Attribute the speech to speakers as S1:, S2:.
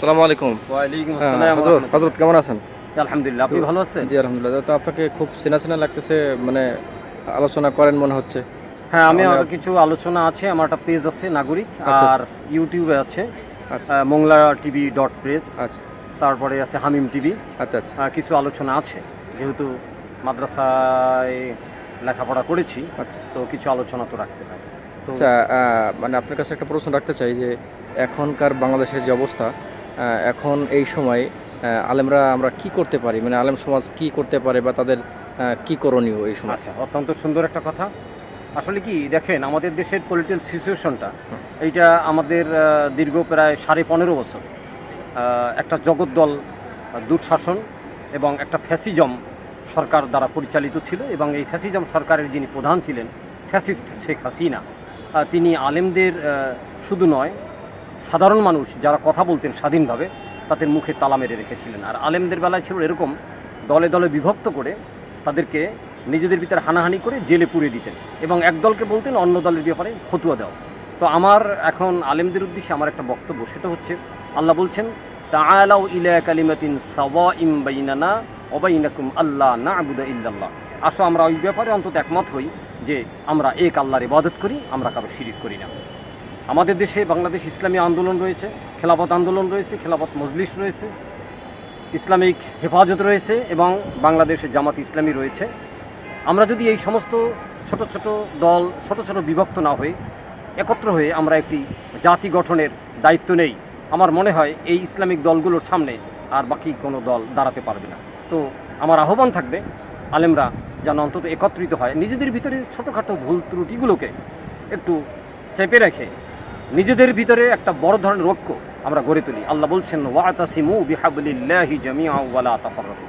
S1: সালামু আলাইকুম।
S2: ওয়ালাইকুম
S1: হ্যাঁ,
S2: আসসালাম
S1: হজরত
S2: ওয়া
S1: কেমন আছেন?
S2: আলহামদুলিল্লাহ আপনি ভালো আছেন?
S1: জি আলহামদুলিল্লাহ। তো আপনাকে খুব চেনা চেনা লাগতেছে মানে আলোচনা করেন মনে হচ্ছে।
S2: হ্যাঁ আমি
S1: আমরা-
S2: আর কিছু আলোচনা আছে আমার একটা পেজ আছে নাগরিক
S1: আচ্ছা,
S2: আর ইউটিউবে আছে
S1: আচ্ছা।
S2: মোংলা টিভি ডট প্রেস
S1: আচ্ছা।
S2: তারপরে আছে হামিম টিভি
S1: আচ্ছা আচ্ছা।
S2: কিছু আলোচনা আছে। যেহেতু মাদ্রাসায় লেখাপড়া করেছি
S1: আচ্ছা।
S2: তো কিছু আলোচনা তো রাখতে হয়
S1: আচ্ছা মানে আপনার কাছে একটা প্রশ্ন রাখতে চাই যে এখনকার বাংলাদেশের যে অবস্থা এখন এই সময় আলেমরা আমরা কি করতে পারি? মানে আলেম সমাজ কি করতে পারে বা তাদের কি করণীয় এই সময়?
S2: আচ্ছা অত্যন্ত সুন্দর একটা কথা। আসলে কি দেখেন আমাদের দেশের পলিটিক্যাল সিচুয়েশনটা এইটা আমাদের দীর্ঘ প্রায় সাড়ে পনেরো বছর। একটা জগদ্দল দুঃশাসন এবং একটা ফ্যাসিজম সরকার দ্বারা পরিচালিত ছিল এবং এই ফ্যাসিজম সরকারের যিনি প্রধান ছিলেন ফ্যাসিস্ট শেখ হাসিনা তিনি আলেমদের শুধু নয় সাধারণ মানুষ যারা কথা বলতেন স্বাধীনভাবে, তাদের মুখে তালা মেরে রেখেছিলেন। আর আলেমদের বেলায় ছিল এরকম, দলে দলে বিভক্ত করে তাদেরকে নিজেদের ভিতরে হানাহানি করে জেলে পুড়িয়ে দিতেন এবং এক দলকে বলতেন অন্য দলের ব্যাপারে ফতুয়া দেওয়া তো আমার এখন আলেমদের উদ্দেশ্যে আমার একটা বক্তব্য, সেটা হচ্ছে, আল্লাহ বলছেন, তাআলাউ ইলা কালিমাতিন সাওয়াইম বাইনানা ওবাইনাকুম আল্লাহ না আবুদা ইল্লাল্লাহ। আসো, আমরা ওই ব্যাপারে অন্তত একমত হই যে আমরা এক আল্লাহর ইবাদত করি, আমরা কারও শিরিক করি না। আমাদের দেশে বাংলাদেশ ইসলামী আন্দোলন রয়েছে, খেলাফত আন্দোলন রয়েছে, খেলাফত মজলিস রয়েছে, ইসলামিক হেফাজত রয়েছে এবং বাংলাদেশে জামাত ইসলামী রয়েছে। আমরা যদি এই সমস্ত ছোট ছোট দল, ছোট ছোট বিভক্ত না হয়ে একত্র হয়ে আমরা একটি জাতি গঠনের দায়িত্ব নেই, আমার মনে হয় এই ইসলামিক দলগুলোর সামনে আর বাকি কোনো দল দাঁড়াতে পারবে না। তো আমার আহ্বান থাকবে, আলেমরা যেন অন্তত একত্রিত হয়, নিজেদের ভিতরে ছোটোখাটো ভুল ত্রুটিগুলোকে একটু চেপে রেখে নিজেদের ভিতরে একটা বড় ধরনের ঐক্য আমরা গড়ে তুলি। আল্লাহ বলছেন, ওয়াতাসিমু বিহাবলিল্লাহি জামিআ ওয়ালা তাফাররাকু।